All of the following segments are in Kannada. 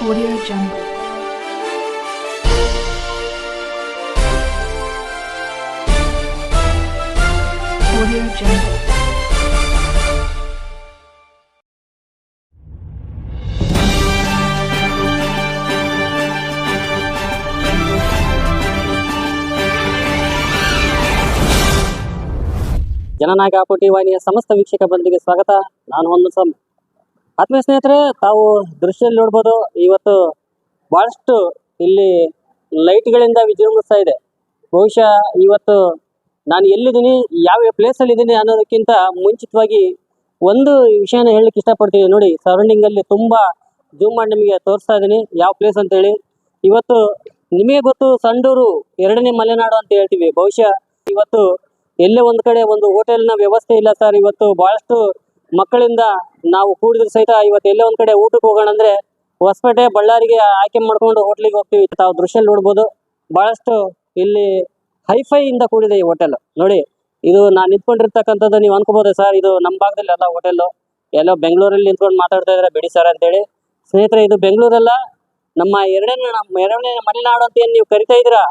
Audio Jungle. Audio Jungle. ಜನನಾಯಕ ಕೋಟಿ ವಾಹಿನಿಯ ಸಮಸ್ತ ವೀಕ್ಷಕ ಬಂದಿಗೆ ಸ್ವಾಗತ ನಾನು ಒಂದು ಸಮ್ ಆತ್ಮೀಯ ಸ್ನೇಹಿತರೆ, ತಾವು ದೃಶ್ಯದಲ್ಲಿ ನೋಡ್ಬೋದು, ಇವತ್ತು ಬಹಳಷ್ಟು ಇಲ್ಲಿ ಲೈಟ್ಗಳಿಂದ ವಿಜೃಂಭಿಸ್ತಾ ಇದೆ. ಬಹುಶಃ ಇವತ್ತು ನಾನು ಎಲ್ಲಿದ್ದೀನಿ, ಯಾವ ಪ್ಲೇಸ್ ಅಲ್ಲಿ ಇದ್ದೀನಿ ಅನ್ನೋದಕ್ಕಿಂತ ಮುಂಚಿತವಾಗಿ ಒಂದು ವಿಷಯನ ಹೇಳಲಿಕ್ಕೆ ಇಷ್ಟಪಡ್ತೀನಿ. ನೋಡಿ ಸರೌಂಡಿಂಗ್ ಅಲ್ಲಿ ತುಂಬಾ ಜೂಮ್ ಮಾಡಿ ನಿಮಗೆ ತೋರಿಸ್ತಾ ಇದ್ದೀನಿ, ಯಾವ ಪ್ಲೇಸ್ ಅಂತ ಹೇಳಿ ಇವತ್ತು ನಿಮಗೆ ಗೊತ್ತು, ಸಂಡೂರು ಎರಡನೇ ಮಲೆನಾಡು ಅಂತ ಹೇಳ್ತೀವಿ. ಬಹುಶಃ ಇವತ್ತು ಎಲ್ಲೇ ಒಂದು ಕಡೆ ಒಂದು ಹೋಟೆಲ್ನ ವ್ಯವಸ್ಥೆ ಇಲ್ಲ ಸರ್. ಇವತ್ತು ಬಹಳಷ್ಟು ಮಕ್ಕಳಿಂದ ನಾವು ಕೂಡಿದ್ರು ಸಹಿತ ಇವತ್ತು ಎಲ್ಲೋ ಒಂದ್ ಕಡೆ ಊಟಕ್ಕೆ ಹೋಗೋಣ ಅಂದ್ರೆ ಹೊಸಪೇಟೆ ಬಳ್ಳಾರಿಗೆ ಆಯ್ಕೆ ಮಾಡ್ಕೊಂಡು ಹೋಟ್ಲಿಗೆ ಹೋಗ್ತೀವಿ. ತಾವು ದೃಶ್ಯ ನೋಡ್ಬೋದು. ಬಹಳಷ್ಟು ಇಲ್ಲಿ ಹೈಫೈ ಇಂದ ಕೂಡಿದೆ ಈ ಹೋಟೆಲ್. ನೋಡಿ, ಇದು ನಾನು ನಿಂತ್ಕೊಂಡಿರ್ತಕ್ಕಂಥದ್ದು ನೀವು ಅನ್ಕೋಬಹುದು ಸರ್. ಇದು ನಮ್ಮ ಭಾಗದಲ್ಲಿ ಅಲ್ಲ ಹೋಟೆಲ್ ಎಲ್ಲೋ ಬೆಂಗಳೂರಲ್ಲಿ ನಿಂತ್ಕೊಂಡು ಮಾತಾಡ್ತಾ ಇದ್ದಾರೆ ಬಿಡಿ ಸರ್ ಅಂತೇಳಿ. ಸ್ನೇಹಿತರೆ, ಇದು ಬೆಂಗಳೂರಲ್ಲ. ನಮ್ಮ ಎರಡನೇ ನಮ್ಮ ಎರಡನೇ ಮಲೆನಾಡು ಅಂತ ಏನು ನೀವು ಕರಿತಾ ಇದ್ದೀರಾ?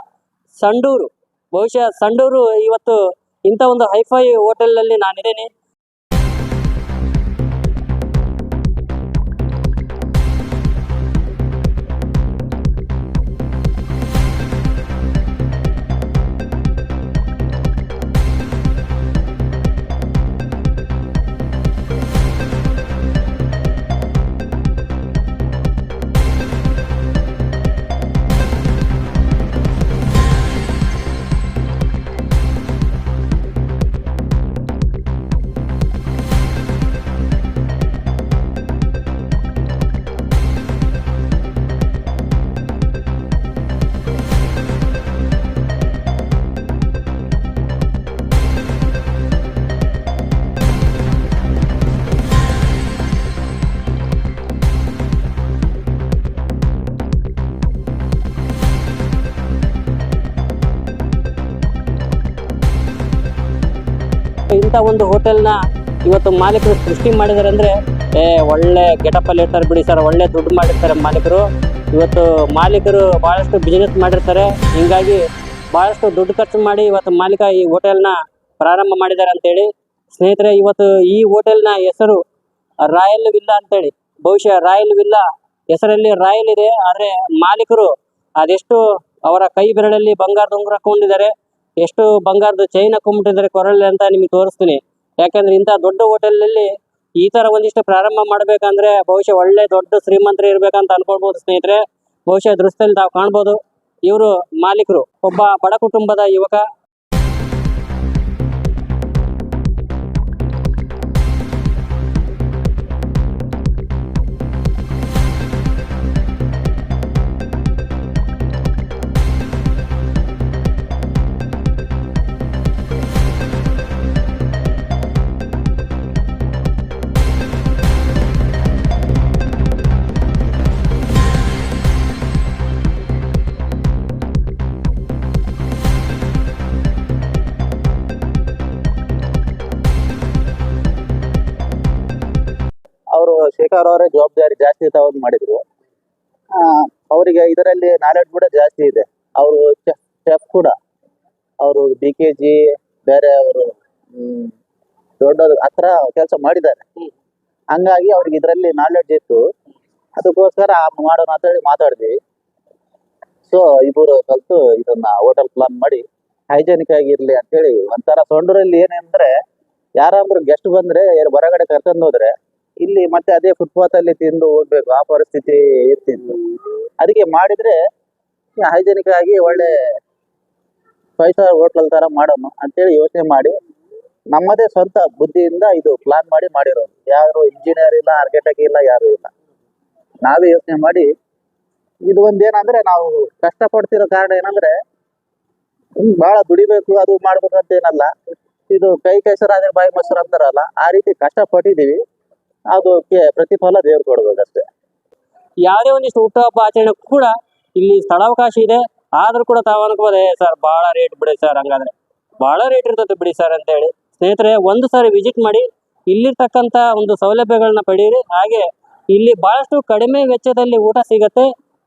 ಸಂಡೂರು. ಬಹುಶಃ ಸಂಡೂರು ಇವತ್ತು ಇಂಥ ಒಂದು ಹೈಫೈ ಹೋಟೆಲ್ನಲ್ಲಿ ನಾನಿದ್ದೀನಿ. ಒಂದು ಹೋಟೆಲ್ನ ಇವತ್ತು ಮಾಲೀಕರು ಸೃಷ್ಟಿ ಮಾಡಿದ್ದಾರೆ ಅಂದ್ರೆ, ಏ, ಒಳ್ಳೆ ಗೆಟಪ್ ಅಲ್ಲಿ ಇರ್ತಾರೆ ಬಿಡಿ ಸರ್, ಒಳ್ಳೆ ದುಡ್ಡು ಮಾಡಿರ್ತಾರೆ ಮಾಲೀಕರು. ಇವತ್ತು ಮಾಲೀಕರು ಬಹಳಷ್ಟು ಬಿಸಿನೆಸ್ ಮಾಡಿರ್ತಾರೆ. ಹಿಂಗಾಗಿ ಬಹಳಷ್ಟು ದುಡ್ಡು ಖರ್ಚು ಮಾಡಿ ಇವತ್ತು ಮಾಲೀಕ ಈ ಹೋಟೆಲ್ನ ಪ್ರಾರಂಭ ಮಾಡಿದ್ದಾರೆ ಅಂತೇಳಿ. ಸ್ನೇಹಿತರೆ, ಇವತ್ತು ಈ ಹೋಟೆಲ್ನ ಹೆಸರು ರಾಯಲ್ ವಿಲ್ಲಾ ಅಂತೇಳಿ. ಬಹುಶಃ ರಾಯಲ್ ವಿಲ್ಲಾ ಹೆಸರಲ್ಲಿ ರಾಯಲ್ ಇದೆ, ಆದರೆ ಮಾಲೀಕರು ಅದೆಷ್ಟು ಅವರ ಕೈ ಬೆರಳಲ್ಲಿ ಬಂಗಾರದ ಉಂಗುರ ಹಾಕೊಂಡಿದ್ದಾರೆ. ಎಷ್ಟು ಬಂಗಾರದ ಚೈನ್ ಹಾಕೊಂಡ್ಬಿಟ್ಟಿದ್ದಾರೆ ಕೊರಳಲ್ಲಿ ಅಂತ ನಿಮಗೆ ತೋರಿಸ್ತೀನಿ. ಯಾಕಂದ್ರೆ ಇಂಥ ದೊಡ್ಡ ಹೋಟೆಲ್ನಲ್ಲಿ ಈ ತರ ಒಂದಿಷ್ಟು ಪ್ರಾರಂಭ ಮಾಡ್ಬೇಕಂದ್ರೆ ಬಹುಶಃ ಒಳ್ಳೆ ದೊಡ್ಡ ಶ್ರೀಮಂತರು ಇರ್ಬೇಕಂತ ಅನ್ಕೊಳ್ಬಹುದು ಸ್ನೇಹಿತರೆ. ಬಹುಶಃ ದೃಶ್ಯದಲ್ಲಿ ತಾವು ಕಾಣ್ಬೋದು. ಇವರು ಮಾಲೀಕರು, ಒಬ್ಬ ಬಡ ಕುಟುಂಬದ ಯುವಕ. ಜವಾಬ್ದಾರಿ ಜಾಸ್ತಿ ತಗೊಂಡು ಮಾಡಿದ್ರು. ಅವರಿಗೆ ಇದರಲ್ಲಿ ನಾಲೆಡ್ಜ್ ಕೂಡ ಜಾಸ್ತಿ ಇದೆ. ಅವರು ಚೆಫ್ ಕೂಡ. ಅವರು ಡಿ ಕೆ ಜಿ ಬೇರೆ ಅವರು ದೊಡ್ಡ ಹತ್ರ ಕೆಲಸ ಮಾಡಿದ್ದಾರೆ. ಹಂಗಾಗಿ ಅವ್ರಿಗೆ ಇದರಲ್ಲಿ ನಾಲೆಡ್ಜ್ ಇತ್ತು. ಅದಕ್ಕೋಸ್ಕರ ಮಾಡೋಣ ಅಂತ ಹೇಳಿ ಮಾತಾಡಿದ್ವಿ. ಸೊ ಇಬ್ಬರು ಕಲಿತು ಇದನ್ನ ಹೋಟೆಲ್ ಪ್ಲಾನ್ ಮಾಡಿ ಹೈಜೆನಿಕ್ ಆಗಿರ್ಲಿ ಅಂತೇಳಿ ಒಂಥರ ಸೊಂಡೂರಲ್ಲಿ ಏನಂದ್ರೆ ಯಾರಾದ್ರೂ ಗೆಸ್ಟ್ ಬಂದ್ರೆ ಹೊರಗಡೆ ಕರ್ಕೊಂಡು ಹೋದ್ರೆ ಇಲ್ಲಿ ಮತ್ತೆ ಅದೇ ಫುಟ್ಪಾತ್ ಅಲ್ಲಿ ತಿಂದು ಹೋಗ್ಬೇಕು. ಆ ಪರಿಸ್ಥಿತಿ ಇರ್ತಿತ್ತು. ಅದಕ್ಕೆ ಮಾಡಿದ್ರೆ ಹೈಜೆನಿಕ್ ಆಗಿ ಒಳ್ಳೆ ಫೈವ್ ಸ್ಟಾರ್ ಹೋಟ್ಲ್ ತರ ಮಾಡೋಣ ಅಂತೇಳಿ ಯೋಚನೆ ಮಾಡಿ, ನಮ್ಮದೇ ಸ್ವಂತ ಬುದ್ಧಿಯಿಂದ ಇದು ಪ್ಲಾನ್ ಮಾಡಿ ಮಾಡಿರೋದು. ಯಾರು ಇಂಜಿನಿಯರ್ ಇಲ್ಲ ಆರ್ಕಿಟೆಕ್ಟ್ ಇಲ್ಲ, ಯಾರು ಇಲ್ಲ. ನಾವೇ ಯೋಚನೆ ಮಾಡಿ, ಇದು ಒಂದೇನಂದ್ರೆ ನಾವು ಕಷ್ಟಪಡ್ತಿರೋ ಕಾರಣ ಏನಂದ್ರೆ ಬಹಳ ದುಡಿಬೇಕು, ಅದು ಮಾಡ್ಬೇಕು ಅಂತ ಏನಲ್ಲ. ಇದು ಕೈ ಕೈಸರಾದ್ರೆ ಬಾಯಿ ಮೊಸರು ಅಂತಾರಲ್ಲ, ಆ ರೀತಿ ಕಷ್ಟಪಟ್ಟಿದೀವಿ ಅದಕ್ಕೆ ಪ್ರತಿಫಲ ದೇವ್ರು ಕೊಡ್ಬೇಕಷ್ಟೇ. ಯಾವುದೇ ಒಂದಿಷ್ಟು ಹುಟ್ಟುಹಬ್ಬ ಆಚರಣೆ ಕೂಡ ಇಲ್ಲಿ ಸ್ಥಳಾವಕಾಶ ಇದೆ. ಆದ್ರೂ ಕೂಡ ತಾವು ಅನ್ಕೋದೆ ಸರ್ ಬಹಳ ರೇಟ್ ಬಿಡಿ ಸರ್ ಹಂಗಾದ್ರೆ. ಬಹಳ ರೇಟ್ ಇರ್ತದೆ ಬಿಡಿ ಸರ್ ಅಂತ ಹೇಳಿ ಸ್ನೇಹಿತರೆ ಒಂದು ಸಾರಿ ವಿಸಿಟ್ ಮಾಡಿ ಇಲ್ಲಿರ್ತಕ್ಕಂತ ಒಂದು ಸೌಲಭ್ಯಗಳನ್ನ ಪಡೀರಿ ಹಾಗೆ ಇಲ್ಲಿ ಬಹಳಷ್ಟು ಕಡಿಮೆ ವೆಚ್ಚದಲ್ಲಿ ಊಟ ಸಿಗತ್ತೆ.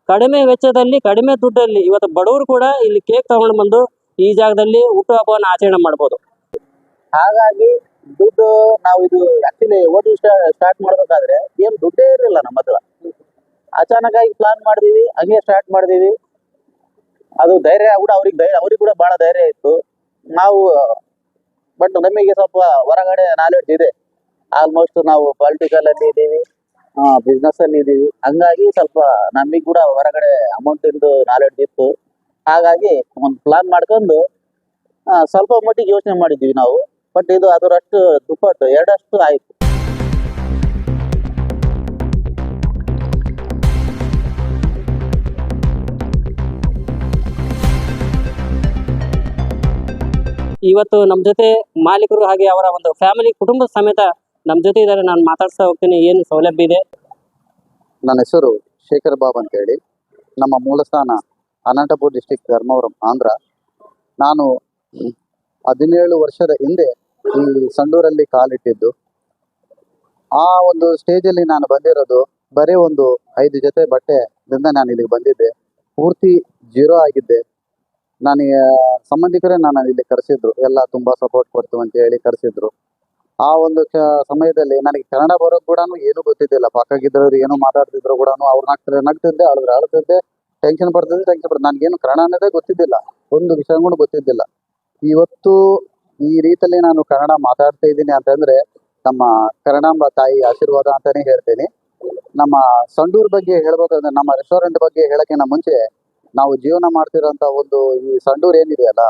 ಕಡಿಮೆ ವೆಚ್ಚದಲ್ಲಿ ಕಡಿಮೆ ದುಡ್ಡಲ್ಲಿ ಇವತ್ತು ಬಡವರು ಕೂಡ ಇಲ್ಲಿ ಕೇಕ್ ತಗೊಂಡು ಬಂದು ಈ ಜಾಗದಲ್ಲಿ ಹುಟ್ಟುಹಬ್ಬವನ್ನು ಆಚರಣೆ ಮಾಡ್ಬೋದು. ಹಾಗಾಗಿ ದುಡ್ಡು ನಾವು ಇದು ಆಕ್ಚುಲಿ ಹೋಟೆಲ್ ಸ್ಟಾರ್ಟ್ ಮಾಡ್ಬೇಕಾದ್ರೆ ಏನ್ ದುಡ್ಡೇ ಇರಲಿಲ್ಲ ನಮ್ಮ ಹತ್ರ. ಅಚಾನಕ್ ಆಗಿ ಪ್ಲಾನ್ ಮಾಡಿದೀವಿ, ಹಂಗೆ ಸ್ಟಾರ್ಟ್ ಮಾಡಿದೀವಿ. ಅದು ಧೈರ್ಯ ಕೂಡ ಅವ್ರಿಗೆ ಧೈರ್ಯ, ಅವ್ರಿಗೆ ಕೂಡ ಬಹಳ ಧೈರ್ಯ ಇತ್ತು. ನಾವು ಬಟ್ ನಮಗೆ ಸ್ವಲ್ಪ ಹೊರಗಡೆ ನಾಲೆಡ್ಜ್ ಇದೆ. ಆಲ್ಮೋಸ್ಟ್ ನಾವು ಪೊಲಿಟಿಕಲ್ ಅಲ್ಲಿ ಇದ್ದೀವಿ ಬಿಸ್ನೆಸ್ ಅಲ್ಲಿ ಇದ್ದೀವಿ. ಹಂಗಾಗಿ ಸ್ವಲ್ಪ ನಮಗೆ ಕೂಡ ಹೊರಗಡೆ ಅಮೌಂಟ್ ಇಂದು ನಾಲೆಡ್ಜ್ ಇತ್ತು. ಹಾಗಾಗಿ ಒಂದು ಪ್ಲಾನ್ ಮಾಡ್ಕೊಂಡು ಸ್ವಲ್ಪ ಮಟ್ಟಿಗೆ ಯೋಚನೆ ಮಾಡಿದ್ವಿ ನಾವು. ಬಟ್ ಇದು ಅದರಷ್ಟು ದುಪ್ಪಟ್ಟು ಎರಡಷ್ಟು ಆಯ್ತು. ಇವತ್ತು ನಮ್ಮ ಜೊತೆ ಮಾಲೀಕರು ಹಾಗೆ ಅವರ ಒಂದು ಫ್ಯಾಮಿಲಿ ಕುಟುಂಬದ ಸಮೇತ ನಮ್ಮ ಜೊತೆ ಇದ್ದಾರೆ. ನಾನು ಮಾತಾಡ್ತಾ ಹೋಗ್ತೀನಿ. ಏನು ಸೌಲಭ್ಯ ಇದೆ? ನನ್ನ ಹೆಸರು ಶೇಖರ್ ಬಾಬ್ ಅಂತ ಹೇಳಿ. ನಮ್ಮ ಮೂಲ ಸ್ಥಾನ ಅನಂತಪುರ ಡಿಸ್ಟಿಕ್ ಧರ್ಮವರಂ ಆಂಧ್ರ. ನಾನು ಹದಿನೇಳು ವರ್ಷದ ಹಿಂದೆ ಈ ಸಂಡೂರಲ್ಲಿ ಕಾಲಿಟ್ಟಿದ್ದು. ಆ ಒಂದು ಸ್ಟೇಜಲ್ಲಿ ನಾನು ಬಂದಿರೋದು, ಬರೀ ಒಂದು ಐದು ಜೊತೆ ಬಟ್ಟೆದಿಂದ ನಾನು ಇಲ್ಲಿಗೆ ಬಂದಿದ್ದೆ. ಪೂರ್ತಿ ಜೀರೋ ಆಗಿದ್ದೆ. ನನಗೆ ಸಂಬಂಧಿಕರೇ ನಾನು ಇಲ್ಲಿ ಕರೆಸಿದ್ರು. ಎಲ್ಲ ತುಂಬಾ ಸಪೋರ್ಟ್ ಕೊಡ್ತೀವಿ ಅಂತ ಹೇಳಿ ಕರೆಸಿದ್ರು. ಆ ಒಂದು ಸಮಯದಲ್ಲಿ ನನಗೆ ಕನ್ನಡ ಬರೋದು ಕೂಡ ಏನು ಗೊತ್ತಿದ್ದಿಲ್ಲ. ಪಕ್ಕಗಿದ್ದವ್ರು ಏನು ಮಾತಾಡ್ತಿದ್ರು ಕೂಡ ಅವ್ರು ನಗ್ತಾರೆ ನಗ್ತಿದ್ದೆ ಅಳಿದ್ರೆ ಅಳ್ತಿದ್ದೆ ಟೆನ್ಷನ್ ಪಡ್ತಿದ್ದೆ ಟೆನ್ಷನ್ ಪಡ್ತಿದ್ದೆ. ನನಗೇನು ಕನ್ನಡ ಅನ್ನೋದೇ ಗೊತ್ತಿದ್ದಿಲ್ಲ. ಒಂದು ವಿಷಯ ಕೂಡ ಗೊತ್ತಿದ್ದಿಲ್ಲ. ಇವತ್ತು ಈ ರೀತಿಯಲ್ಲಿ ನಾನು ಕನ್ನಡ ಮಾತಾಡ್ತಾ ಇದ್ದೀನಿ ಅಂತಂದ್ರೆ ನಮ್ಮ ಕನ್ನಡಾಂಬ ತಾಯಿ ಆಶೀರ್ವಾದ ಅಂತಾನೆ ಹೇಳ್ತೀನಿ. ನಮ್ಮ ಸಂಡೂರ್ ಬಗ್ಗೆ ಹೇಳ್ಬೋದಂದ್ರೆ ನಮ್ಮ ರೆಸ್ಟೋರೆಂಟ್ ಬಗ್ಗೆ ಹೇಳಕ್ಕಿಂತ ಮುಂಚೆ ನಾವು ಜೀವನ ಮಾಡ್ತಿರೋಂತ ಒಂದು ಈ ಸಂಡೂರ್ ಏನಿದೆಯಲ್ಲ,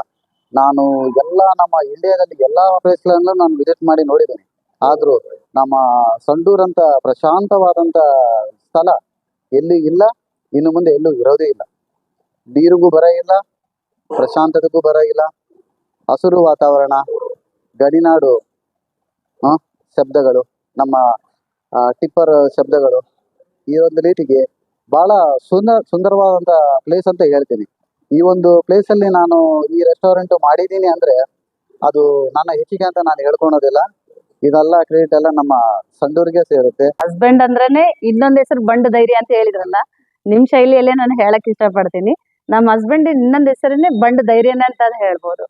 ನಾನು ಎಲ್ಲ ನಮ್ಮ ಇಂಡಿಯಾದಲ್ಲಿ ಎಲ್ಲಾ ಪ್ಲೇಸ್ಗಳನ್ನೂ ನಾನು ವಿಸಿಟ್ ಮಾಡಿ ನೋಡಿದ್ದೀನಿ. ಆದ್ರೂ ನಮ್ಮ ಸಂಡೂರ್ ಅಂತ ಪ್ರಶಾಂತವಾದಂತ ಸ್ಥಳ ಎಲ್ಲಿ ಇಲ್ಲ, ಇನ್ನು ಮುಂದೆ ಎಲ್ಲೂ ಇರೋದೇ ಇಲ್ಲ. ನೀರಿಗೂ ಬರ ಇಲ್ಲ, ಪ್ರಶಾಂತತೆಗೂ ಬರ ಇಲ್ಲ. ಹಸಿರು ವಾತಾವರಣ, ಗಡಿನಾಡು ಶಬ್ದಗಳು, ನಮ್ಮ ಟಿಪ್ಪರ್ ಶಬ್ದಗಳು, ಈ ಒಂದು ರೀತಿಗೆ ಬಹಳ ಸುಂದರ, ಸುಂದರವಾದಂತ ಪ್ಲೇಸ್ ಅಂತ ಹೇಳ್ತೀನಿ. ಈ ಒಂದು ಪ್ಲೇಸ್ ಅಲ್ಲಿ ನಾನು ಈ ರೆಸ್ಟೋರೆಂಟ್ ಮಾಡಿದ್ದೀನಿ ಅಂದ್ರೆ ಅದು ನನ್ನ ಹೆಚ್ಚಿಗೆ ಅಂತ ನಾನು ಹೇಳ್ಕೊಳೋದಿಲ್ಲ. ಇದೆಲ್ಲ ಕ್ರೆಡಿಟ್ ಎಲ್ಲ ನಮ್ಮ ಸಂಡೂರಿಗೆ ಸೇರುತ್ತೆ. ಹಸ್ಬೆಂಡ್ ಅಂದ್ರೇನೆ ಇನ್ನೊಂದ್ ಹೆಸರು ಬಂಡ್ ಧೈರ್ಯ ಅಂತ ಹೇಳಿದ್ರಲ್ಲ, ನಿಮ್ ಶೈಲಿಯಲ್ಲೇ ನಾನು ಹೇಳಕ್ ಇಷ್ಟಪಡ್ತೀನಿ. ನಮ್ಮ ಹಸ್ಬೆಂಡ್ ಇನ್ನೊಂದ್ ಹೆಸರನ್ನೇ ಬಂಡ್ ಧೈರ್ಯನೇ ಅಂತ ಹೇಳ್ಬೋದು.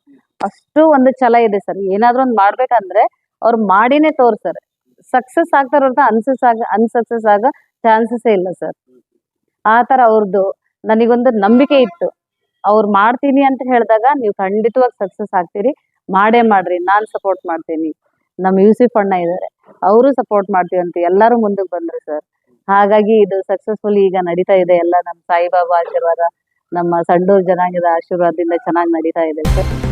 ಅಷ್ಟು ಒಂದು ಛಲ ಇದೆ ಸರ್. ಏನಾದ್ರೂ ಒಂದ್ ಮಾಡ್ಬೇಕಂದ್ರೆ ಅವ್ರು ಮಾಡಿನೇ ತೋರ್ಸರ್. ಸಕ್ಸಸ್ ಆಗ್ತಾರ ಹೊರತು ಅನ್ಸಸ್ ಆಗ ಅನ್ಸಕ್ಸಸ್ ಆಗ ಚಾನ್ಸಸ್ ಇಲ್ಲ ಸರ್. ಆ ತರ ಅವ್ರದ್ದು ನನಗೊಂದು ನಂಬಿಕೆ ಇತ್ತು. ಅವ್ರು ಮಾಡ್ತೀನಿ ಅಂತ ಹೇಳಿದಾಗ ನೀವು ಖಂಡಿತವಾಗಿ ಸಕ್ಸಸ್ ಆಗ್ತೀರಿ. ಮಾಡೇ ಮಾಡ್ರಿ, ನಾನ್ ಸಪೋರ್ಟ್ ಮಾಡ್ತೀನಿ. ನಮ್ಮ ಯೂಸಿಫ್ ಅಣ್ಣ ಇದಾರೆ, ಅವರು ಸಪೋರ್ಟ್ ಮಾಡ್ತೀವಿ ಅಂತ ಎಲ್ಲರೂ ಮುಂದಕ್ಕೆ ಬಂದ್ರು ಸರ್. ಹಾಗಾಗಿ ಇದು ಸಕ್ಸಸ್ಫುಲ್ ಈಗ ನಡೀತಾ ಇದೆ. ಎಲ್ಲ ನಮ್ಮ ಸಾಯಿಬಾಬಾ ಆಶೀರ್ವಾದ, ನಮ್ಮ ಸಂಡೂರ್ ಜನಾಂಗದ ಆಶೀರ್ವಾದದಿಂದ ಚೆನ್ನಾಗಿ ನಡೀತಾ ಇದೆ ಸರ್.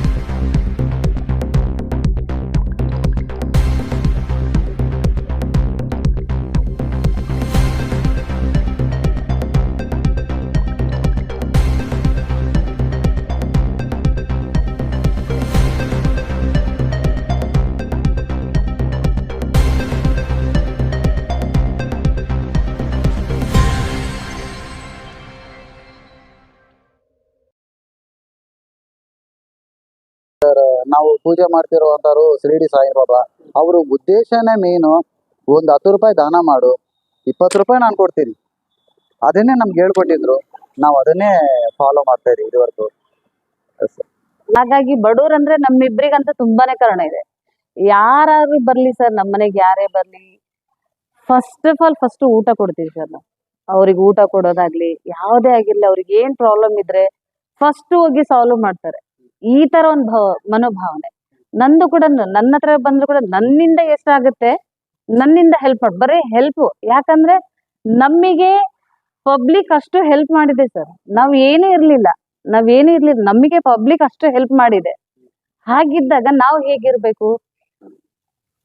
ನಾವು ಪೂಜೆ ಮಾಡ್ತಿರುವಂತವ್ರು ಶಿರಡಿ ಸಾಯಿಬಾಬಾ, ಅವ್ರ ಉದ್ದೇಶನೇ ಮೇನು ಒಂದ್ ಹತ್ತು ರೂಪಾಯಿ ದಾನ ಮಾಡು, ಇಪ್ಪತ್ತು ರೂಪಾಯಿ ನಾನು ಕೊಡ್ತೀನಿ. ಅದನ್ನೇ ನಮ್ಗೆ ಹೇಳ್ಕೊಟ್ಟಿದ್ರು. ನಾವು ಅದನ್ನೇ ಫಾಲೋ ಮಾಡ್ತಾ ಇದೀವಿ ಇದುವರೆಗೂ. ಹಾಗಾಗಿ ಬಡವ್ರು ಅಂದ್ರೆ ನಮ್ಮಿಬ್ರಿಗಂತೂ ತುಂಬಾನೇ ಕಾರಣ ಇದೆ. ಯಾರು ಬರ್ಲಿ ಸರ್ ನಮ್ಮ ಮನೆಗೆ ಯಾರೇ ಬರ್ಲಿ ಫಸ್ಟ್ ಆಫ್ ಆಲ್ ಫಸ್ಟ್ ಊಟ ಕೊಡ್ತೀವಿ ಸರ್ ಅವ್ರಿಗೆ ಊಟ ಕೊಡೋದಾಗ್ಲಿ, ಯಾವುದೇ ಆಗಿರ್ಲಿ ಅವ್ರಿಗೆ ಏನ್ ಪ್ರಾಬ್ಲಮ್ ಇದ್ರೆ ಫಸ್ಟ್ ಹೋಗಿ ಸಾಲ್ವ್ ಮಾಡ್ತಾರೆ. ಈ ತರ ಒಂದು ಭಾವ ಮನೋಭಾವನೆ. ನಂದು ಕೂಡ ನನ್ನ ಹತ್ರ ಬಂದ್ರು ಕೂಡ ನನ್ನಿಂದ ಎಷ್ಟಾಗುತ್ತೆ, ನನ್ನಿಂದ ಹೆಲ್ಪ್ ಮಾಡಿ, ಬರೀ ಹೆಲ್ಪ್ ಯಾಕಂದ್ರೆ ನಮಗೆ ಪಬ್ಲಿಕ್ ಅಷ್ಟು ಹೆಲ್ಪ್ ಮಾಡಿದೆ ಸರ್ ನಾವ್ ಏನೇ ಇರ್ಲಿಲ್ಲ ನಾವೇನು ಇರ್ಲಿಲ್ಲ ನಮಗೆ ಪಬ್ಲಿಕ್ ಅಷ್ಟು ಹೆಲ್ಪ್ ಮಾಡಿದೆ. ಹಾಗಿದ್ದಾಗ ನಾವು ಹೇಗಿರ್ಬೇಕು?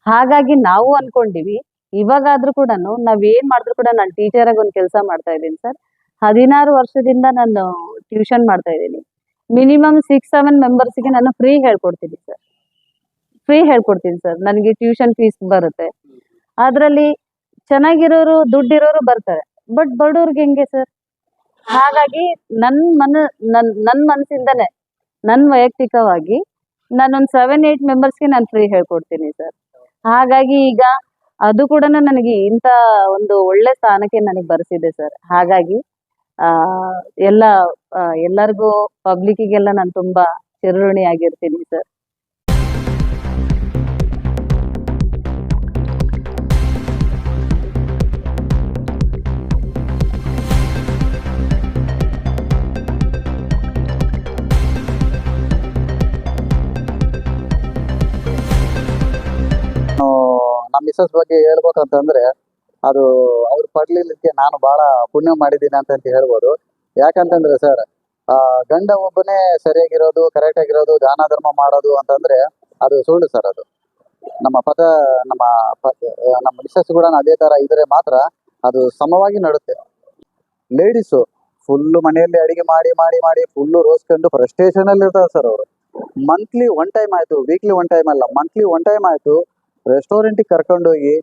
ಹಾಗಾಗಿ ನಾವು ಅನ್ಕೊಂಡಿವಿ, ಇವಾಗಾದ್ರೂ ಕೂಡ ನಾವ್ ಏನ್ ಮಾಡಿದ್ರು ಕೂಡ ನಾನು ಟೀಚರ್ ಆಗಿ ಒಂದು ಕೆಲಸ ಮಾಡ್ತಾ ಇದ್ದೀನಿ ಸರ್ ಹದಿನಾರು ವರ್ಷದಿಂದ ನಾನು ಟ್ಯೂಷನ್ ಮಾಡ್ತಾ ಇದ್ದೀನಿ. ಮಿನಿಮಮ್ ಸಿಕ್ಸ್ ಸೆವೆನ್ ಮೆಂಬರ್ಸ್ಗೆ ನಾನು ಫ್ರೀ ಹೇಳ್ಕೊಡ್ತೀನಿ ಸರ್ ಫ್ರೀ ಹೇಳ್ಕೊಡ್ತೀನಿ ಸರ್ ನನಗೆ ಟ್ಯೂಷನ್ ಫೀಸ್ ಬರುತ್ತೆ. ಅದರಲ್ಲಿ ಚೆನ್ನಾಗಿರೋರು, ದುಡ್ಡಿರೋರು ಬರ್ತಾರೆ. ಬಟ್ ಬಡವ್ರಿಗೆ ಹೆಂಗೆ ಸರ್ ಹಾಗಾಗಿ ನನ್ನ ಮನ, ನನ್ ನನ್ನ ಮನಸ್ಸಿಂದನೇ ನನ್ನ ವೈಯಕ್ತಿಕವಾಗಿ ನಾನೊಂದು ಸೆವೆನ್ ಏಯ್ಟ್ ಮೆಂಬರ್ಸ್ಗೆ ನಾನು ಫ್ರೀ ಹೇಳ್ಕೊಡ್ತೀನಿ ಸರ್ ಹಾಗಾಗಿ ಈಗ ಅದು ಕೂಡ ನನಗೆ ಇಂಥ ಒಂದು ಒಳ್ಳೆ ಸ್ಥಾನಕ್ಕೆ ನನಗೆ ಬರೆಸಿದೆ ಸರ್ ಹಾಗಾಗಿ ಆ ಎಲ್ಲ ಎಲ್ಲರಿಗೂ ಪಬ್ಲಿಕ್ಕಿಗೆಲ್ಲ ನಾನು ತುಂಬಾ ಚಿರಋಣಿ ಆಗಿರ್ತೀನಿ ಸರ್ ನಮ್ಮ ಮಿಸಸ್ ಬಗ್ಗೆ ಹೇಳ್ಬೇಕಂತಂದ್ರೆ ಅದು ಅವ್ರು ಪಡ್ಲಿಲ್ಲಕ್ಕೆ ನಾನು ಬಹಳ ಪುಣ್ಯ ಮಾಡಿದ್ದೀನಿ ಅಂತ ಅಂತ ಹೇಳ್ಬೋದು. ಯಾಕಂತಂದ್ರೆ ಸರ್, ಆ, ಗಂಡ ಒಬ್ಬನೇ ಸರಿಯಾಗಿರೋದು ಕರೆಕ್ಟ್ ಆಗಿರೋದು, ದಾನ ಧರ್ಮ ಮಾಡೋದು ಅಂತಂದ್ರೆ ಅದು ಸುಳ್ಳು ಸರ್ ಅದು. ನಮ್ಮ ಪದ, ನಮ್ಮ ನಮ್ಮ ಮಿಸಸ್ ಕೂಡ ಅದೇ ತರ ಇದ್ರೆ ಮಾತ್ರ ಅದು ಸಮವಾಗಿ ನಡುತ್ತೆ. ಲೇಡೀಸು ಫುಲ್ಲು ಮನೆಯಲ್ಲಿ ಅಡಿಗೆ ಮಾಡಿ ಮಾಡಿ ಮಾಡಿ ಫುಲ್ಲು ರೋಸ್ಕೊಂಡು ಫ್ರಸ್ಟ್ರೇಷನ್ ಅಲ್ಲಿ ಇರ್ತಾರೆ ಸರ್ ಅವರು. ಮಂತ್ಲಿ ಒನ್ ಟೈಮ್ ಆಯ್ತು ವೀಕ್ಲಿ ಒನ್ ಟೈಮ್ ಅಲ್ಲ ಮಂತ್ಲಿ ಒನ್ ಟೈಮ್ ಆಯ್ತು ರೆಸ್ಟೋರೆಂಟಿಗೆ ಕರ್ಕೊಂಡೋಗಿ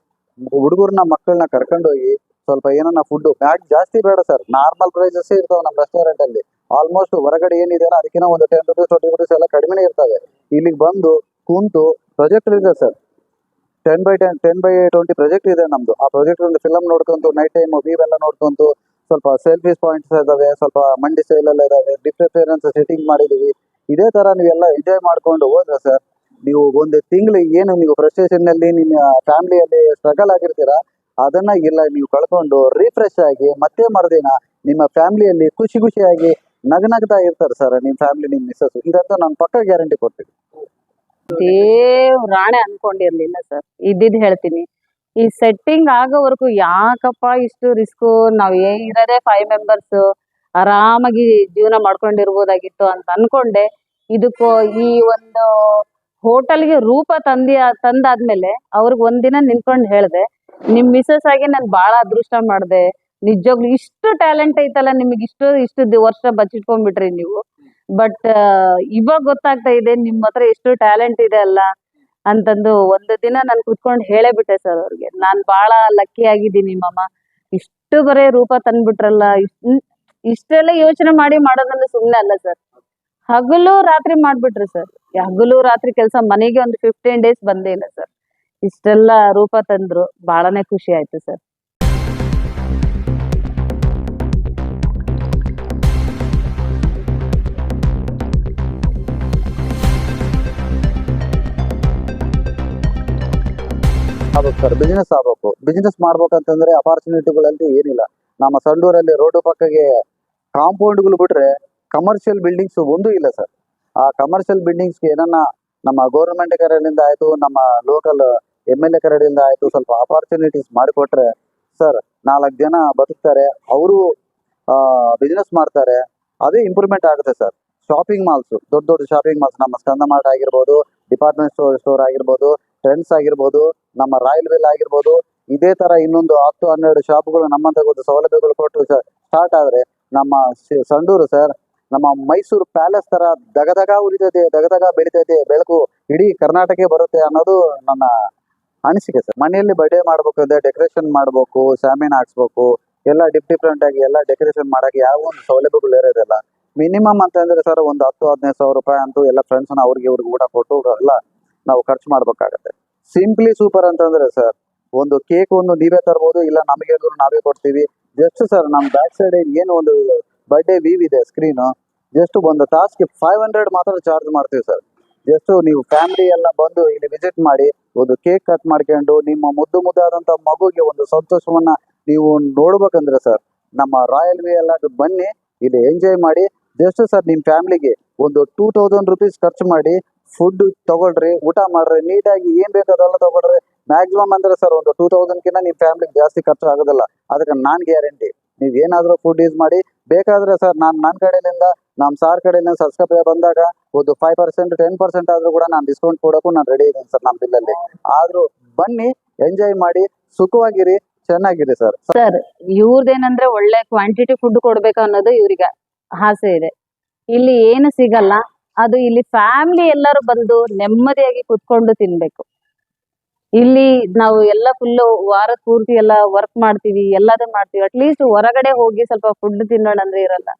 ಹುಡುಗರನ್ನ ಮಕ್ಕಳನ್ನ ಕರ್ಕೊಂಡೋಗಿ ಸ್ವಲ್ಪ ಏನನ್ನ ಫುಡ್ ಪ್ಯಾಕ್ ಜಾಸ್ತಿ ಬೇಡ ಸರ್ ನಾರ್ಮಲ್ ಪ್ರೈಸಸ್ ಇರ್ತಾವೆ ನಮ್ಮ ರೆಸ್ಟೋರೆಂಟ್ ಅಲ್ಲಿ. ಆಲ್ಮೋಸ್ಟ್ ಹೊರಗಡೆ ಏನಿದೆ ಅದಕ್ಕಿಂತ ಒಂದು ಟೆನ್ ರುಪೀಸ್ ಟ್ವೆಂಟಿ ರುಪೀಸ್ ಎಲ್ಲ ಕಡಿಮೆನೇ ಇರ್ತವೆ. ಇಲ್ಲಿಗೆ ಬಂದು ಕುಂತು ಪ್ರಾಜೆಕ್ಟ್ ಇದೆ sir ten by ten ten by twenty project ಇದೆ ನಮ್ದು. ಆ ಪ್ರಾಜೆಕ್ಟ್ ಒಂದು ಫಿಲಮ್ ನೋಡ್ಕೊಂತು ನೈಟ್ ಟೈಮ್ ವ್ಯೂ ಎಲ್ಲ ನೋಡ್ಕೊಂತು, ಸ್ವಲ್ಪ ಸೆಲ್ಫೀಸ್ ಪಾಯಿಂಟ್ಸ್ ಇದಾವೆ, ಸ್ವಲ್ಪ ಮಂಡಿ ಸೈಲ್ ಎಲ್ಲ ಇದಾವೆ ಡಿಫ್ರೆನ್ಸ್ ಸೆಟ್ಟಿಂಗ್ ಮಾಡಿದೀವಿ. ಇದೇ ತರ ನೀವೆಲ್ಲ ಎಂಜಾಯ್ ಮಾಡ್ಕೊಂಡು ಹೋದ್ರೆ ಸರ್ ನೀವು ಒಂದು ತಿಂಗಳು ಏನು ನೀವು ಫ್ರಸ್ಟ್ರೇಷನ್ನಲ್ಲಿ ನಿಮ್ಮ ಫ್ಯಾಮಿಲಿಯಲ್ಲಿ ಸ್ಟ್ರಗಲ್ ಆಗಿರ್ತೀರಾ, ಅದನ್ನ ಇಲ್ಲ, ನೀವು ಕಳ್ಕೊಂಡು ರಿಫ್ರೆಶ್ ಆಗಿ ಮತ್ತೆ ಮರುದಿನ ನಿಮ್ಮ ಫ್ಯಾಮಿಲಿಯಲ್ಲಿ ಖುಷಿ ಖುಷಿಯಾಗಿ ನಗನಗ್ತಾ ಇರ್ತಾರೆ ಸರ್ ನಿಮ್ಮ ಫ್ಯಾಮಿಲಿ ನಿಮ್ಮ ಮಿಸ್ಸಸ್ ಇದಂತ ನಾನು ಪಕ್ಕ ಗ್ಯಾರಂಟಿ ಕೊಡ್ತೀನಿ. ದೇವ್ ರಾಣೆ ಅನ್ಕೊಂಡಿರ್ಲಿಲ್ಲ ಸರ್ ಇದ್ದಿದ್ ಹೇಳ್ತೀನಿ. ಈ ಸೆಟ್ಟಿಂಗ್ ಆಗೋವರೆಗೂ ಯಾಕಪ್ಪ ಇಷ್ಟು ರಿಸ್ಕು ನಾವ್ ಇರೋದೇ ಫೈವ್ ಮೆಂಬರ್ಸ್ ಆರಾಮಾಗಿ ಜೀವನ ಮಾಡ್ಕೊಂಡಿರ್ಬೋದಾಗಿತ್ತು ಅಂತ ಅನ್ಕೊಂಡೆ. ಇದಕ್ಕೂ ಈ ಒಂದು ಹೋಟೆಲ್ಗೆ ರೂಪ ತಂದಿ ತಂದಾದ್ಮೇಲೆ ಅವ್ರಿಗೆ ಒಂದಿನ ನಿಂತ್ಕೊಂಡು ಹೇಳ್ದೆ, ನಿಮ್ ಮಿಸಸ್ ಆಗಿ ನಾನು ಬಹಳ ಅದೃಷ್ಟ ಮಾಡ್ದೆ. ನಿಜವಾಗ್ಲು ಇಷ್ಟು ಟ್ಯಾಲೆಂಟ್ ಐತಲ್ಲ ನಿಮಗೆ ಇಷ್ಟು ಇಷ್ಟು ವರ್ಷ ಬಚ್ಚಿಟ್ಕೊಂಡ್ಬಿಟ್ರಿ ನೀವು. ಬಟ್ ಇವಾಗ ಗೊತ್ತಾಗ್ತಾ ಇದೆ ನಿಮ್ ಹತ್ರ ಎಷ್ಟು ಟ್ಯಾಲೆಂಟ್ ಇದೆ ಅಲ್ಲ ಅಂತಂದು ಒಂದು ದಿನ ನಾನು ಕುತ್ಕೊಂಡು ಹೇಳೇ ಬಿಟ್ಟೆ ಸರ್ ಅವ್ರಿಗೆ. ನಾನ್ ಬಹಳ ಲಕ್ಕಿ ಆಗಿದ್ದೀನಿ ಮಾಮ. ಇಷ್ಟು ಬರೇ ರೂಪ ತಂದ್ಬಿಟ್ರಲ್ಲ, ಇಷ್ಟ್- ಇಷ್ಟೆಲ್ಲ ಯೋಚನೆ ಮಾಡಿ ಮಾಡೋದನ್ನ ಸುಮ್ನೆ ಅಲ್ಲ ಸರ್. ಹಗಲು ರಾತ್ರಿ ಮಾಡ್ಬಿಟ್ರಿ ಸರ್. ಹಗಲು ರಾತ್ರಿ ಕೆಲಸ ಮನೆಗೆ ಒಂದು ಫಿಫ್ಟೀನ್ ಡೇಸ್ ಬಂದೇ ಇಲ್ಲ ಸರ್ ಇಷ್ಟೆಲ್ಲ ರೂಪ ತಂದ್ರು. ಬಹಳನೇ ಖುಷಿ ಆಯ್ತು ಸರ್ ಆಗ್ಬೇಕು ಸರ್ ಬಿಸ್ನೆಸ್ ಆಗ್ಬೇಕು. ಬಿಸ್ನೆಸ್ ಮಾಡ್ಬೇಕಂತಂದ್ರೆ ಅಪಾರ್ಚುನಿಟಿಗಳಂತೂ ಏನಿಲ್ಲ. ನಮ್ಮ ಸಂಡೂರಲ್ಲಿ ರೋಡ್ ಪಕ್ಕಗೆ ಕಾಂಪೌಂಡ್ಗಳು ಬಿಟ್ರೆ ಕಮರ್ಷಿಯಲ್ ಬಿಲ್ಡಿಂಗ್ಸ್ ಒಂದೂ ಇಲ್ಲ ಸರ್ ಆ ಕಮರ್ಷಿಯಲ್ ಬಿಲ್ಡಿಂಗ್ಸ್ಗೆ ಏನನ್ನ ನಮ್ಮ ಗೌರ್ಮೆಂಟ್ ಕಡೆಯಿಂದ ಆಯ್ತು, ನಮ್ಮ ಲೋಕಲ್ ಎಂ ಎಲ್ ಎ ಕಡೆಯಿಂದ ಆಯ್ತು, ಸ್ವಲ್ಪ ಅಪಾರ್ಚುನಿಟೀಸ್ ಮಾಡಿಕೊಟ್ರೆ ಸರ್ ನಾಲ್ಕು ಜನ ಬದುಕ್ತಾರೆ, ಅವರು ಬಿಸ್ನೆಸ್ ಮಾಡ್ತಾರೆ, ಅದೇ ಇಂಪ್ರೂವ್ಮೆಂಟ್ ಆಗುತ್ತೆ ಸರ್ ಶಾಪಿಂಗ್ ಮಾಲ್ಸ್ ದೊಡ್ಡ ದೊಡ್ಡ ಶಾಪಿಂಗ್ ಮಾಲ್ಸ್ ನಮ್ಮ ಸ್ಕಂದ ಮಾರ್ಟ್ ಆಗಿರ್ಬೋದು ಡಿಪಾರ್ಟ್ಮೆಂಟ್ ಸ್ಟೋರ್ ಸ್ಟೋರ್ ಆಗಿರ್ಬೋದು ಟ್ರೆಂಡ್ಸ್ ಆಗಿರ್ಬೋದು, ನಮ್ಮ ರಾಯಲ್ ವೆಲ್ ಆಗಿರ್ಬೋದು, ಇದೇ ತರ ಇನ್ನೊಂದು ಹತ್ತು ಹನ್ನೆರಡು ಶಾಪ್ಗಳು ನಮ್ಮಂತ ಸೌಲಭ್ಯಗಳು ಕೊಟ್ಟು ಸ್ಟಾರ್ಟ್ ಆದ್ರೆ ನಮ್ಮ ಸಂಡೂರು ಸರ್ ನಮ್ಮ ಮೈಸೂರು ಪ್ಯಾಲೇಸ್ ತರ ದಗದಗ ಉರಿತೈತೆ ದಗದಗ ಬೆಳಿತೈತೆ ಬೆಳಕು ಇಡೀ ಕರ್ನಾಟಕ ಬರುತ್ತೆ ಅನ್ನೋದು ನನ್ನ ಅನಿಸಿಕೆ ಸರ್. ಮನೆಯಲ್ಲಿ ಬರ್ಡೇ ಮಾಡ್ಬೇಕಂದ್ರೆ ಡೆಕೋರೇಷನ್ ಮಾಡ್ಬೇಕು ಶಾಮಿನ ಹಾಕ್ಸ್ಬೇಕು, ಎಲ್ಲ ಡಿಫ್ ಡಿಫ್ರೆಂಟ್ ಆಗಿ ಎಲ್ಲ ಡೆಕೋರೇಷನ್ ಮಾಡಕ್ಕೆ ಯಾವ ಒಂದು ಸೌಲಭ್ಯಗಳು ಇರೋದಿಲ್ಲ. ಮಿನಿಮಮ್ ಅಂತಂದ್ರೆ ಸರ್ ಒಂದು ಹತ್ತು, ಹದಿನೈದು ಸಾವಿರ ರೂಪಾಯಿ ಅಂತೂ ಎಲ್ಲ ಫ್ರೆಂಡ್ಸ್ನ ಅವ್ರಿಗೆ ಇವ್ರಿಗೆ ಊಟ ಕೊಟ್ಟು ಎಲ್ಲ ನಾವು ಖರ್ಚು ಮಾಡ್ಬೇಕಾಗತ್ತೆ. ಸಿಂಪ್ಲಿ ಸೂಪರ್ ಅಂತಂದ್ರೆ ಸರ್, ಒಂದು ಕೇಕ್ ಒಂದು ನೀವೇ ತರ್ಬೋದು, ಇಲ್ಲ ನಮಗೆ ನಾವೇ ಕೊಡ್ತೀವಿ. ಜಸ್ಟ್ ಸರ್ ನಮ್ಮ ಬ್ಯಾಕ್ ಸೈಡ್ ಏನು ಒಂದು ಬರ್ಡೇ ವೀವ್ ಇದೆ ಸ್ಕ್ರೀನ್ ಜಸ್ಟ್ ಒಂದು ಟಾಸ್ಕ್ಗೆ ಫೈವ್ ಹಂಡ್ರೆಡ್ ಮಾತ್ರ ಚಾರ್ಜ್ ಮಾಡ್ತೀವಿ ಸರ್ ಜಸ್ಟ್ ನೀವು ಫ್ಯಾಮಿಲಿ ಎಲ್ಲ ಬಂದು ಇಲ್ಲಿ ವಿಸಿಟ್ ಮಾಡಿ, ಒಂದು ಕೇಕ್ ಕಟ್ ಮಾಡ್ಕೊಂಡು, ನಿಮ್ಮ ಮುದ್ದು ಮುದ್ದಾದಂತ ಮಗುಗೆ ಒಂದು ಸಂತೋಷವನ್ನ ನೀವು ನೋಡ್ಬೇಕಂದ್ರೆ ಸರ್ ನಮ್ಮ ರಾಯಲ್ ವೇ ಎಲ್ಲ ಬನ್ನಿ, ಇಲ್ಲಿ ಎಂಜಾಯ್ ಮಾಡಿ ಜಸ್ಟ್ ಸರ್ ನಿಮ್ಮ ಫ್ಯಾಮಿಲಿಗೆ ಒಂದು ಟೂ ತೌಸಂಡ್ ರುಪೀಸ್ ಖರ್ಚು ಮಾಡಿ ಫುಡ್ ತಗೊಳ್ರಿ, ಊಟ ಮಾಡ್ರಿ, ನೀಟಾಗಿ ಏನ್ ಬೇಕು ಅದೆಲ್ಲ ತಗೊಳ್ರಿ. ಮ್ಯಾಕ್ಸಿಮಮ್ ಅಂದ್ರೆ ಸರ್ ಒಂದು ಟೂ ತೌಸಂಡ್ ಕಿನ್ನ ನಿಮ್ಮ ಫ್ಯಾಮಿಲಿಗೆ ಜಾಸ್ತಿ ಖರ್ಚು ಆಗೋದಿಲ್ಲ. ಅದಕ್ಕೆ ನಾನ್ ಗ್ಯಾರಂಟಿ ನೀವ್ ಏನಾದರೂ ಫುಡ್ ಯೂಸ್ ಮಾಡಿ ಬೇಕಾದ್ರೆ ಸರ್, ನಾನು ನನ್ನ ಕಡೆಯಿಂದ ನಮ್ಮ ಸಾರ್ ಕಡೆಯಿಂದ ಸಬ್ಸ್ಕ್ರೈಬರ್ ಬಂದಾಗ ಒಂದು ಫೈವ್ ಪರ್ಸೆಂಟ್ ಟೆನ್ ಪರ್ಸೆಂಟ್ ಆದ್ರೂ ಕೂಡ ನಾನು ಡಿಸ್ಕೌಂಟ್ ಕೊಡೋಕ್ಕೂ ನಾನು ರೆಡಿ ಇದ್ದೀನಿ ಸರ್ ನಮ್ಮ ಬಿಲ್ಲಲ್ಲಿ ಆದ್ರೂ ಬನ್ನಿ ಎಂಜಾಯ್ ಮಾಡಿ, ಸುಖವಾಗಿರಿ, ಚೆನ್ನಾಗಿರಿ ಸರ್. ಸರ್, ಇವ್ರದೇನಂದ್ರೆ ಒಳ್ಳೆ ಕ್ವಾಂಟಿಟಿ ಫುಡ್ ಕೊಡ್ಬೇಕು ಅನ್ನೋದು ಇವ್ರಿಗೆ ಆಸೆ ಇದೆ. ಇಲ್ಲಿ ಏನು ಸಿಗಲ್ಲ, ಅದು ಇಲ್ಲಿ ಫ್ಯಾಮಿಲಿ ಎಲ್ಲರೂ ಬಂದು ನೆಮ್ಮದಿಯಾಗಿ ಕುತ್ಕೊಂಡು ತಿನ್ಬೇಕು. ಇಲ್ಲಿ ನಾವು ಎಲ್ಲ ಫುಲ್ ವಾರದ ಪೂರ್ತಿ ಎಲ್ಲ ವರ್ಕ್ ಮಾಡ್ತೀವಿ ಎಲ್ಲದೂ ಮಾಡ್ತೀವಿ. ಅಟ್ ಲೀಸ್ಟ್ ಹೊರಗಡೆ ಹೋಗಿ ಸ್ವಲ್ಪ ಫುಡ್ ತಿನ್ನೋಣ ಅಂದ್ರೆ ಇರಲ್ಲ.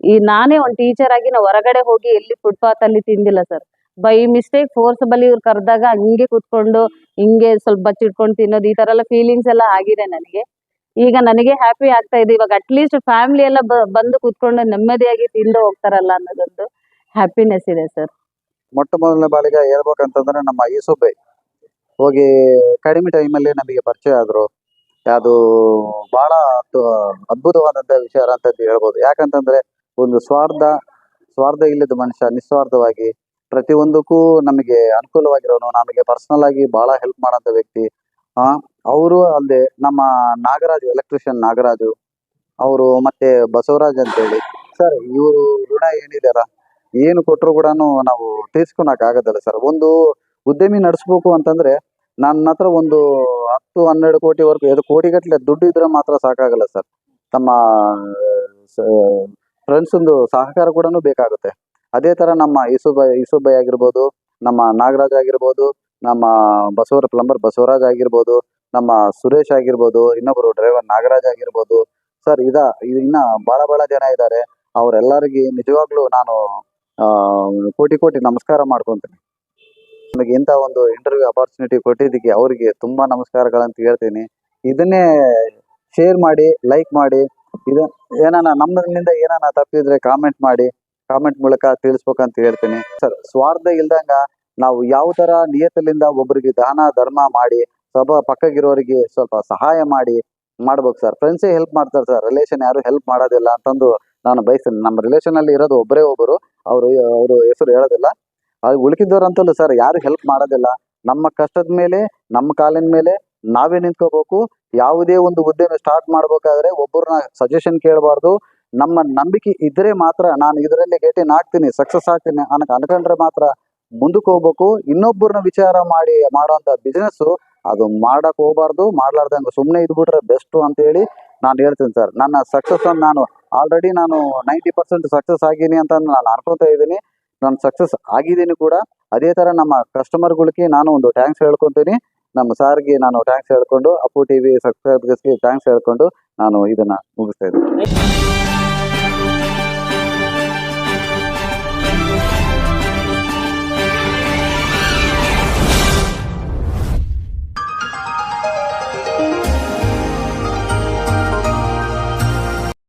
ಈ ನಾನೇ ಒಂದು ಟೀಚರ್ ಆಗಿ ನಾವು ಹೊರಗಡೆ ಹೋಗಿ ಎಲ್ಲಿ ಫುಟ್ಪಾತ್ ಅಲ್ಲಿ ತಿಂದಿಲ್ಲ ಸರ್ ಬೈ ಮಿಸ್ಟೇಕ್ ಫೋರ್ಸಬಲಿ ಇವ್ರು ಕರೆದಾಗ ಹಂಗೆ ಕೂತ್ಕೊಂಡು ಹಿಂಗೆ ಸ್ವಲ್ಪ ಬಚ್ಚಿಟ್ಕೊಂಡು ತಿನ್ನೋದು, ಈ ತರ ಎಲ್ಲ ಫೀಲಿಂಗ್ಸ್ ಎಲ್ಲ ಆಗಿದೆ ನನಗೆ. ಈಗ ನನಗೆ ಹ್ಯಾಪಿ ಆಗ್ತಾ ಇದೆ. ಇವಾಗ ಅಟ್ಲೀಸ್ಟ್ ಫ್ಯಾಮಿಲಿ ಎಲ್ಲ ಬಂದು ಕೂತ್ಕೊಂಡು ನೆಮ್ಮದಿಯಾಗಿ ತಿಂದು ಹೋಗ್ತಾರಲ್ಲ ಅನ್ನೋದೊಂದು ಹ್ಯಾಪಿನೆಸ್ ಇದೆ ಸರ್ ಮೊಟ್ಟ ಮೊದಲನೇ ಬಾರಿಗೆ ಹೇಳ್ಬೇಕಂತಂದ್ರೆ ನಮ್ಮ ಯೂಸುಫೈ ಹೋಗಿ ಕಡಿಮೆ ಟೈಮಲ್ಲಿ ನಮಗೆ ಪರಿಚಯ ಆದ್ರು. ಅದು ಬಹಳ ಅದ್ಭುತವಾದಂತಹ ಅದ್ಭುತವಾದಂತ ವಿಚಾರ ಅಂತ ಹೇಳ್ಬೋದು. ಯಾಕಂತಂದ್ರೆ ಒಂದು ಸ್ವಾರ್ಥ ಸ್ವಾರ್ಥ ಇಲ್ಲದ ಮನುಷ್ಯ ನಿಸ್ವಾರ್ಥವಾಗಿ ಪ್ರತಿಯೊಂದಕ್ಕೂ ನಮಗೆ ಅನುಕೂಲವಾಗಿರೋನು, ನಮಗೆ ಪರ್ಸನಲ್ ಆಗಿ ಬಹಳ ಹೆಲ್ಪ್ ಮಾಡೋಂಥ ವ್ಯಕ್ತಿ. ಆ, ಅವರು ಅಲ್ಲದೆ ನಮ್ಮ ನಾಗರಾಜು ಎಲೆಕ್ಟ್ರಿಷಿಯನ್ ನಾಗರಾಜು, ಅವರು ಮತ್ತೆ ಬಸವರಾಜ್ ಅಂತ ಹೇಳಿ ಸರ್, ಇವರು ಋಣ ಏನಿದಾರ? ಏನು ಕೊಟ್ಟರು ಕೂಡ ನಾವು ತೀರ್ಸ್ಕೊಳಕ್ ಆಗೋದಲ್ಲ ಸರ್. ಒಂದು ಉದ್ಯಮಿ ನಡೆಸ್ಬೇಕು ಅಂತಂದ್ರೆ ನನ್ನ ಹತ್ರ ಒಂದು ಹತ್ತು ಹನ್ನೆರಡು ಕೋಟಿವರೆಗೂ ಕೋಟಿ ಕೋಟಿಗಟ್ಟಲೆ ದುಡ್ಡು ಇದ್ರೆ ಮಾತ್ರ ಸಾಕಾಗಲ್ಲ ಸರ್. ತಮ್ಮ ಫ್ರೆಂಡ್ಸ್ ಒಂದು ಸಹಕಾರ ಕೂಡ ಬೇಕಾಗುತ್ತೆ. ಅದೇ ತರ ನಮ್ಮ ಇಸುಬೈ ಇಸುಬೈ ಆಗಿರ್ಬೋದು, ನಮ್ಮ ನಾಗರಾಜ್ ಆಗಿರ್ಬೋದು, ನಮ್ಮ ಬಸವರ, ಪ್ಲಂಬರ್ ಬಸವರಾಜ್ ಆಗಿರ್ಬೋದು, ನಮ್ಮ ಸುರೇಶ್ ಆಗಿರ್ಬೋದು ಇನ್ನೊಬ್ಬರು ಡ್ರೈವರ್ ನಾಗರಾಜ್ ಆಗಿರ್ಬೋದು. ಸರ್, ಇದ ಇನ್ನ ಬಹಳ ಬಹಳ ಜನ ಇದ್ದಾರೆ ಅವರೆಲ್ಲರಿಗೆ ನಿಜವಾಗ್ಲೂ ನಾನು ಕೋಟಿ ಕೋಟಿ ನಮಸ್ಕಾರ ಮಾಡ್ಕೊಂತೀನಿ. ನನಗೆ ಇಂತ ಒಂದು ಇಂಟರ್ವ್ಯೂ ಅಪರ್ಚುನಿಟಿ ಕೊಟ್ಟಿದ್ದಕ್ಕೆ ಅವರಿಗೆ ತುಂಬಾ ನಮಸ್ಕಾರಗಳಂತ ಹೇಳ್ತೀನಿ. ಇದನ್ನೇ ಶೇರ್ ಮಾಡಿ ಲೈಕ್ ಮಾಡಿ, ಇದ ಏನಾನ ನಮ್ಮಿಂದ ಏನಾನ ತಪ್ಪಿದ್ರೆ ಕಾಮೆಂಟ್ ಮಾಡಿ ಕಾಮೆಂಟ್ ಮೂಲಕ ತಿಳಿಸ್ಬೇಕಂತ ಹೇಳ್ತೀನಿ. ಸರ್, ಸ್ವಾರ್ಥ ಇಲ್ದಂಗ ನಾವು ಯಾವ ತರ ನಿಯತಲಿಂದ ಒಬ್ಬರಿಗೆ ದಾನ, ಧರ್ಮ ಮಾಡಿ ಸ್ವಲ್ಪ ಪಕ್ಕಗಿರೋರಿಗೆ ಸ್ವಲ್ಪ ಸಹಾಯ ಮಾಡಿ ಮಾಡ್ಬೇಕು ಸರ್. ಫ್ರೆಂಡ್ಸೇ ಹೆಲ್ಪ್ ಮಾಡ್ತಾರೆ ಸರ್. ರಿಲೇಷನ್ ಯಾರು ಹೆಲ್ಪ್ ಮಾಡೋದಿಲ್ಲ ಅಂತಂದು ನಾನು ಬಯಸ್ತೀನಿ. ನಮ್ಮ ರಿಲೇಷನ್ ಅಲ್ಲಿ ಇರೋದು ಒಬ್ಬರೇ ಒಬ್ಬರು ಅವರು ಅವರು ಹೆಸರು ಹೇಳೋದಿಲ್ಲ. ಅದು ಅಂತಲ್ಲ ಸರ್ ಯಾರು ಹೆಲ್ಪ್ ಮಾಡೋದಿಲ್ಲ. ನಮ್ಮ ಕಷ್ಟದ ಮೇಲೆ, ನಮ್ಮ ಕಾಲಿನ ಮೇಲೆ ನಾವೇ ನಿಂತ್ಕೋಬೇಕು. ಯಾವುದೇ ಒಂದು ಉದ್ಯಮ ಸ್ಟಾರ್ಟ್ ಮಾಡ್ಬೇಕಾದ್ರೆ ಒಬ್ಬರನ್ನ ಸಜೆಷನ್ ಕೇಳಬಾರ್ದು. ನಮ್ಮ ನಂಬಿಕೆ ಇದ್ರೆ ಮಾತ್ರ ನಾನು ಇದರಲ್ಲಿ ಗೇಟಿನ ಹಾಕ್ತೀನಿ ಸಕ್ಸಸ್ ಆಗ್ತೀನಿ ಅನ್ನಕ ಅನ್ಕೊಂಡ್ರೆ ಮಾತ್ರ ಮುಂದಕ್ಕೆ ಹೋಗ್ಬೇಕು. ಇನ್ನೊಬ್ಬರನ್ನ ವಿಚಾರ ಮಾಡಿ ಮಾಡೋಂಥ ಬಿಸ್ನೆಸ್ ಅದು ಮಾಡಕ್ ಹೋಗ್ಬಾರ್ದು ಮಾಡ್ಲಾರ್ದಂಗ ಸುಮ್ಮನೆ ಇದ್ಬಿಟ್ರೆ ಬೆಸ್ಟ್ ಅಂತ ಹೇಳಿ ನಾನು ಹೇಳ್ತೀನಿ ಸರ್ ನನ್ನ ಸಕ್ಸಸ್ ನಾನು ಆಲ್ರೆಡಿ ನಾನು ನೈಂಟಿ ಪರ್ಸೆಂಟ್ ಸಕ್ಸಸ್ ಆಗೀನಿ ಅಂತ ನಾನು ಅನ್ಕೊಂತ ಇದ್ದೀನಿ. ನಾನು ಸಕ್ಸಸ್ ಆಗಿದ್ದೀನಿ ಕೂಡ. ಅದೇ ತರ ನಮ್ಮ ಕಸ್ಟಮರ್ಗಳಿಗೆ ನಾನು ಒಂದು ಥ್ಯಾಂಕ್ಸ್ ಹೇಳ್ಕೊಂತೀನಿ. ನಮ್ಮ ಸಾರ್ಗೆ ನಾನು ಥ್ಯಾಂಕ್ಸ್ ಹೇಳ್ಕೊಂಡು ಅಪ್ಪು ಟಿವಿ ಸಬ್ಸ್ಕ್ರೈಬರ್ಸ್ಗೆ ಥ್ಯಾಂಕ್ಸ್ ಹೇಳ್ಕೊಂಡು ನಾನು ಇದನ್ನ ಮುಗಿಸ್ತಾ ಇದ್ದೀನಿ.